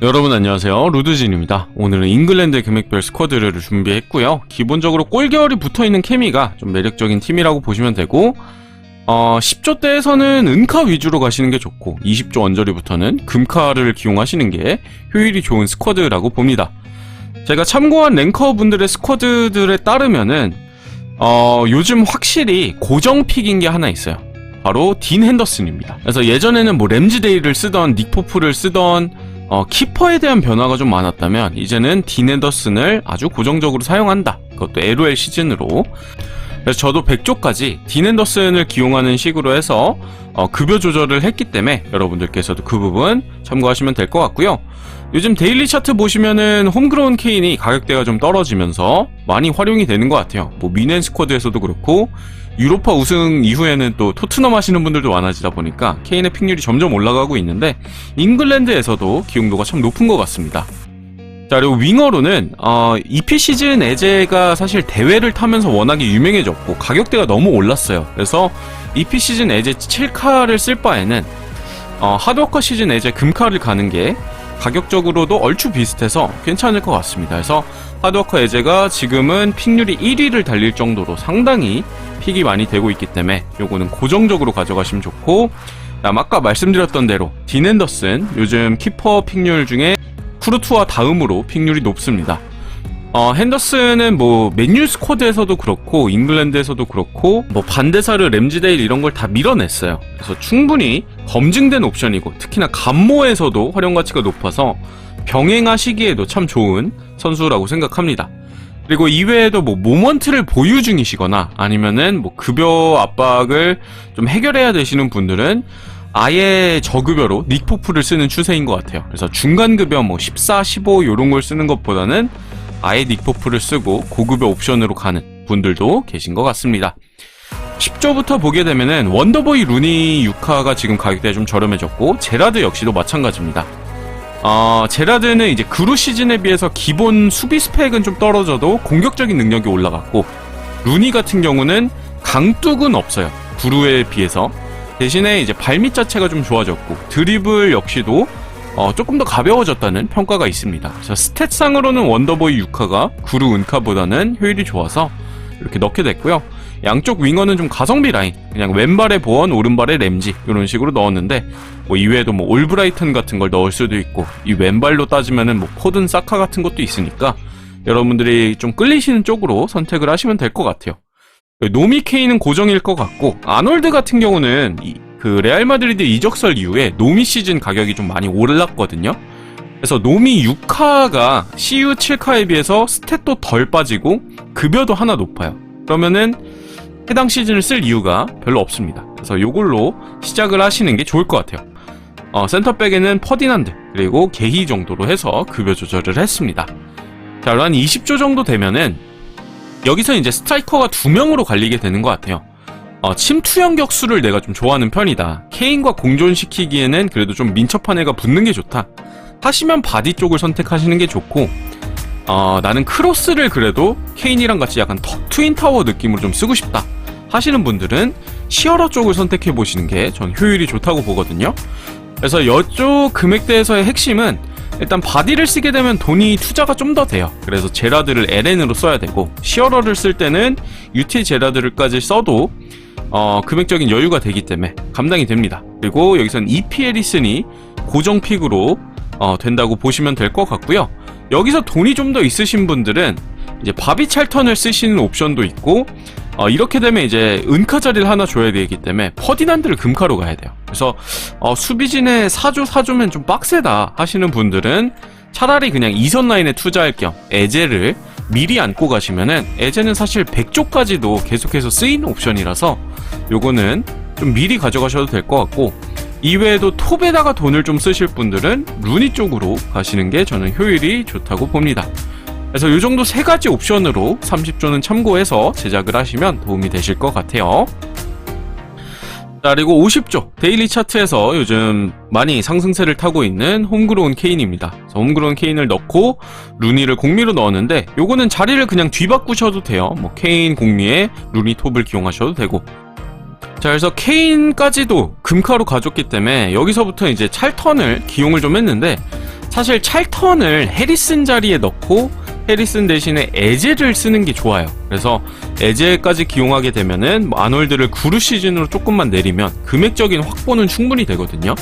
여러분 안녕하세요. 루드진입니다. 오늘은 잉글랜드 금액별 스쿼드를 준비했고요. 기본적으로 꼴결이 붙어있는 케미가 좀 매력적인 팀이라고 보시면 되고 어, 10조 대에서는 은카 위주로 가시는 게 좋고 20조 언저리부터는 금카를 기용하시는 게 효율이 좋은 스쿼드라고 봅니다. 제가 참고한 랭커 분들의 스쿼드들에 따르면은 어, 요즘 확실히 고정 픽인 게 하나 있어요. 바로 딘 핸더슨입니다. 그래서 예전에는 뭐 램즈데이를 쓰던 닉포프를 쓰던 어, 키퍼에 대한 변화가 좀 많았다면 이제는 딘 앤더슨을 아주 고정적으로 사용한다. 그것도 LOL 시즌으로. 그래서 저도 100조까지 딘 앤더슨을 기용하는 식으로 해서 어, 급여 조절을 했기 때문에 여러분들께서도 그 부분 참고하시면 될 것 같고요. 요즘 데일리 차트 보시면은 홈그라운 케인이 가격대가 좀 떨어지면서 많이 활용이 되는 것 같아요. 뭐 미넨 스쿼드에서도 그렇고 유로파 우승 이후에는 또 토트넘 하시는 분들도 많아지다 보니까 케인의 픽률이 점점 올라가고 있는데 잉글랜드에서도 기용도가 참 높은 것 같습니다. 자 그리고 윙어로는 어, EP 시즌 에제가 사실 대회를 타면서 워낙에 유명해졌고 가격대가 너무 올랐어요. 그래서 EP 시즌 에제 7카를 쓸 바에는 어, 하드워커 시즌 에제 금카를 가는 게 가격적으로도 얼추 비슷해서 괜찮을 것 같습니다. 그래서 하드워커 에제가 지금은 픽률이 1위를 달릴 정도로 상당히 픽이 많이 되고 있기 때문에 요거는 고정적으로 가져가시면 좋고 아까 말씀드렸던 대로 딘 앤더슨 요즘 키퍼 픽률 중에 쿠르투와 다음으로 픽률이 높습니다. 어, 핸더슨은 뭐 맨유 스쿼드에서도 그렇고 잉글랜드에서도 그렇고 뭐 반대사르 램지데일 이런 걸 다 밀어냈어요. 그래서 충분히 검증된 옵션이고 특히나 감모에서도 활용 가치가 높아서 병행하시기에도 참 좋은 선수라고 생각합니다. 그리고 이외에도 뭐 모먼트를 보유 중이시거나 아니면은 뭐 급여 압박을 좀 해결해야 되시는 분들은 아예 저급여로 닉포프를 쓰는 추세인 것 같아요. 그래서 중간 급여 뭐 14, 15 요런 걸 쓰는 것보다는 아예 닉포프를 쓰고 고급여 옵션으로 가는 분들도 계신 것 같습니다. 10조부터 보게 되면은 원더보이 루니 6화가 지금 가격대가 좀 저렴해졌고 제라드 역시도 마찬가지입니다. 어, 제라드는 이제 그루 시즌에 비해서 기본 수비 스펙은 좀 떨어져도 공격적인 능력이 올라갔고 루니 같은 경우는 강뚝은 없어요. 구루에 비해서 대신에 이제 발밑 자체가 좀 좋아졌고 드리블 역시도 어, 조금 더 가벼워졌다는 평가가 있습니다. 그래서 스탯상으로는 원더보이 6화가 구루 은카보다는 효율이 좋아서 이렇게 넣게 됐고요. 양쪽 윙어는 좀 가성비 라인, 그냥 왼발에 보원, 오른발에 램지 이런 식으로 넣었는데 뭐 이외에도 뭐 올브라이튼 같은 걸 넣을 수도 있고 이 왼발로 따지면은 뭐 포든 사카 같은 것도 있으니까 여러분들이 좀 끌리시는 쪽으로 선택을 하시면 될 것 같아요. 노미 케이는 고정일 것 같고 아놀드 같은 경우는 이, 그 레알 마드리드 이적설 이후에 노미 시즌 가격이 좀 많이 올랐거든요. 그래서 노미 6카가 CU 7카에 비해서 스탯도 덜 빠지고 급여도 하나 높아요. 그러면은 해당 시즌을 쓸 이유가 별로 없습니다. 그래서 이걸로 시작을 하시는 게 좋을 것 같아요. 어, 센터백에는 퍼디난드 그리고 게히 정도로 해서 급여 조절을 했습니다. 자, 한 20조 정도 되면은 여기서 이제 스트라이커가 두 명으로 갈리게 되는 것 같아요. 어, 침투형 격수를 내가 좀 좋아하는 편이다. 케인과 공존시키기에는 그래도 좀 민첩한 애가 붙는 게 좋다. 하시면 바디 쪽을 선택하시는 게 좋고, 어, 나는 크로스를 그래도 케인이랑 같이 약간 터, 트윈 타워 느낌으로 좀 쓰고 싶다. 하시는 분들은 시어러 쪽을 선택해 보시는 게 전 효율이 좋다고 보거든요. 그래서 이쪽 금액대에서의 핵심은 일단 바디를 쓰게 되면 돈이 투자가 좀 더 돼요. 그래서 제라드를 LN으로 써야 되고 시어러를 쓸 때는 UT 제라드를까지 써도 어, 금액적인 여유가 되기 때문에 감당이 됩니다. 그리고 여기선 EPL이스니 고정 픽으로 어, 된다고 보시면 될 것 같고요. 여기서 돈이 좀 더 있으신 분들은 이제 바비 찰턴을 쓰시는 옵션도 있고 어, 이렇게 되면 이제 은카 자리를 하나 줘야 되기 때문에 퍼디난드를 금카로 가야 돼요. 그래서 어, 수비진에 사조 사조면 좀 빡세다 하시는 분들은 차라리 그냥 이선 라인에 투자할 겸 에제를 미리 안고 가시면은 에제는 사실 100조까지도 계속해서 쓰이는 옵션이라서 요거는 좀 미리 가져가셔도 될 것 같고 이외에도 톱에다가 돈을 좀 쓰실 분들은 루니 쪽으로 가시는 게 저는 효율이 좋다고 봅니다. 그래서 이 정도 세 가지 옵션으로 30조는 참고해서 제작을 하시면 도움이 되실 것 같아요. 자, 그리고 50조 데일리 차트에서 요즘 많이 상승세를 타고 있는 홈그로운 케인입니다. 홈그로운 케인을 넣고 루니를 공미로 넣었는데 요거는 자리를 그냥 뒤바꾸셔도 돼요. 뭐 케인 공미에 루니 톱을 기용하셔도 되고. 자, 그래서 케인까지도 금카로 가졌기 때문에 여기서부터 이제 찰턴을 기용을 좀 했는데 사실 찰턴을 해리슨 자리에 넣고 해리슨 대신에 에제를 쓰는 게 좋아요. 그래서 에제까지 기용하게 되면은 뭐 아놀드를 구루 시즌으로 조금만 내리면 금액적인 확보는 충분히 되거든요.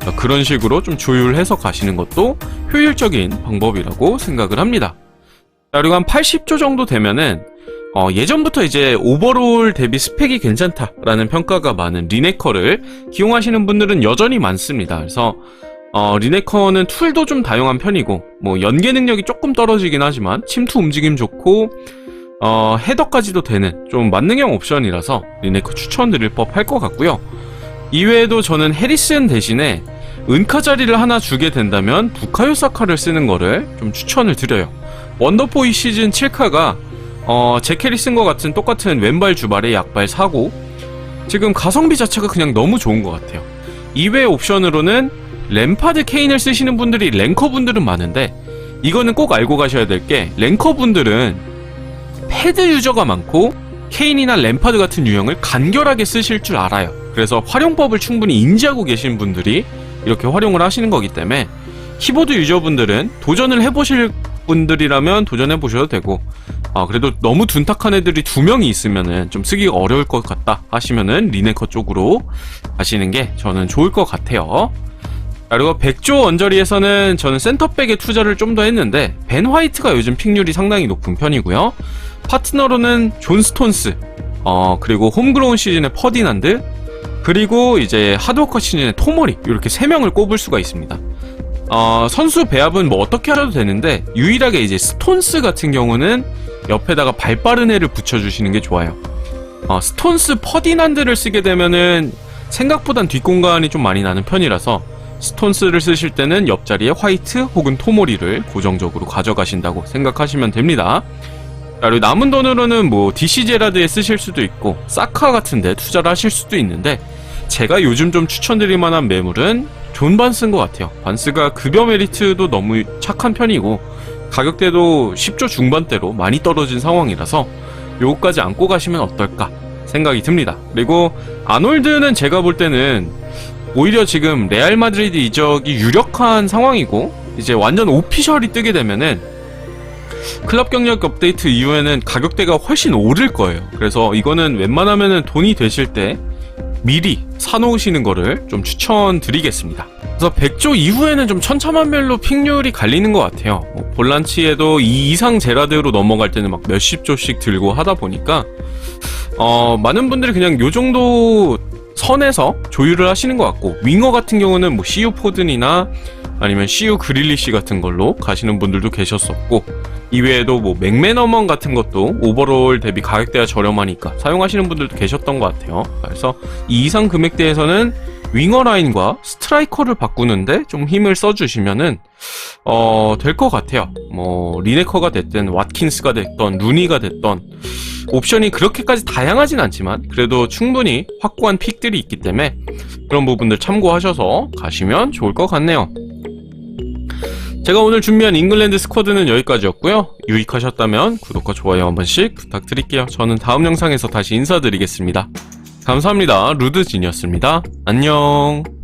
자, 그런 식으로 좀 조율해서 가시는 것도 효율적인 방법이라고 생각을 합니다. 자, 그리고 한 80조 정도 되면은 어, 예전부터 이제 오버롤 대비 스펙이 괜찮다라는 평가가 많은 리네커를 기용하시는 분들은 여전히 많습니다. 그래서 어, 리네커는 툴도 좀 다양한 편이고 뭐 연계 능력이 조금 떨어지긴 하지만 침투 움직임 좋고 어, 헤더까지도 되는 좀 만능형 옵션이라서 리네커 추천드릴 법할 것 같고요. 이외에도 저는 해리슨 대신에 은카 자리를 하나 주게 된다면 부카요 사카를 쓰는 거를 좀 추천을 드려요. 원더포이 시즌 7카가 어, 제 캐리슨과 같은 똑같은 왼발 주발에 약발 사고 지금 가성비 자체가 그냥 너무 좋은 것 같아요. 이외 옵션으로는 램파드 케인을 쓰시는 분들이 랭커 분들은 많은데 이거는 꼭 알고 가셔야 될 게 랭커 분들은 패드 유저가 많고 케인이나 램파드 같은 유형을 간결하게 쓰실 줄 알아요. 그래서 활용법을 충분히 인지하고 계신 분들이 이렇게 활용을 하시는 거기 때문에 키보드 유저분들은 도전을 해보실 분들이라면 도전해 보셔도 되고 아 그래도 너무 둔탁한 애들이 두 명이 있으면은 좀 쓰기가 어려울 것 같다 하시면은 리네커 쪽으로 가시는 게 저는 좋을 것 같아요. 자, 그리고 백조 언저리에서는 저는 센터백에 투자를 좀 더 했는데 벤 화이트가 요즘 픽률이 상당히 높은 편이고요. 파트너로는 존 스톤스, 어 그리고 홈그로운 시즌의 퍼디난드, 그리고 이제 하드워커 시즌의 토머리 이렇게 세 명을 꼽을 수가 있습니다. 어, 선수 배합은 뭐 어떻게 하셔도 되는데 유일하게 이제 스톤스 같은 경우는 옆에다가 발 빠른 애를 붙여주시는 게 좋아요. 어, 스톤스 퍼디난드를 쓰게 되면은 생각보단 뒷공간이 좀 많이 나는 편이라서 스톤스를 쓰실 때는 옆자리에 화이트 혹은 토모리를 고정적으로 가져가신다고 생각하시면 됩니다. 자, 그리고 남은 돈으로는 뭐 DC 제라드에 쓰실 수도 있고 사카 같은데 투자를 하실 수도 있는데 제가 요즘 좀 추천드릴 만한 매물은 존 반스인 것 같아요. 반스가 급여 메리트도 너무 착한 편이고 가격대도 10조 중반대로 많이 떨어진 상황이라서 요거까지 안고 가시면 어떨까 생각이 듭니다. 그리고 아놀드는 제가 볼 때는 오히려 지금 레알 마드리드 이적이 유력한 상황이고 이제 완전 오피셜이 뜨게 되면은 클럽 경력 업데이트 이후에는 가격대가 훨씬 오를 거예요. 그래서 이거는 웬만하면은 돈이 되실 때 미리 사놓으시는 거를 좀 추천드리겠습니다. 그래서 100조 이후에는 좀 천차만별로 픽률이 갈리는 것 같아요. 뭐 볼란치에도 이 이상 제라드로 넘어갈 때는 막 몇십 조씩 들고 하다 보니까 어, 많은 분들이 그냥 요 정도 선에서 조율을 하시는 것 같고 윙어 같은 경우는 뭐 CU 포든이나 아니면 CU 그릴리시 같은 걸로 가시는 분들도 계셨었고 이외에도 뭐 맥매너먼 같은 것도 오버롤 대비 가격대가 저렴하니까 사용하시는 분들도 계셨던 것 같아요. 그래서 이 이상 금액대에서는 윙어 라인과 스트라이커를 바꾸는데 좀 힘을 써주시면은 어, 될 것 같아요. 뭐 리네커가 됐든 왓킨스가 됐던 루니가 됐던 옵션이 그렇게까지 다양하진 않지만 그래도 충분히 확고한 픽들이 있기 때문에 그런 부분들 참고하셔서 가시면 좋을 것 같네요. 제가 오늘 준비한 잉글랜드 스쿼드는 여기까지였고요. 유익하셨다면 구독과 좋아요 한 번씩 부탁드릴게요. 저는 다음 영상에서 다시 인사드리겠습니다. 감사합니다. 루드진이었습니다. 안녕.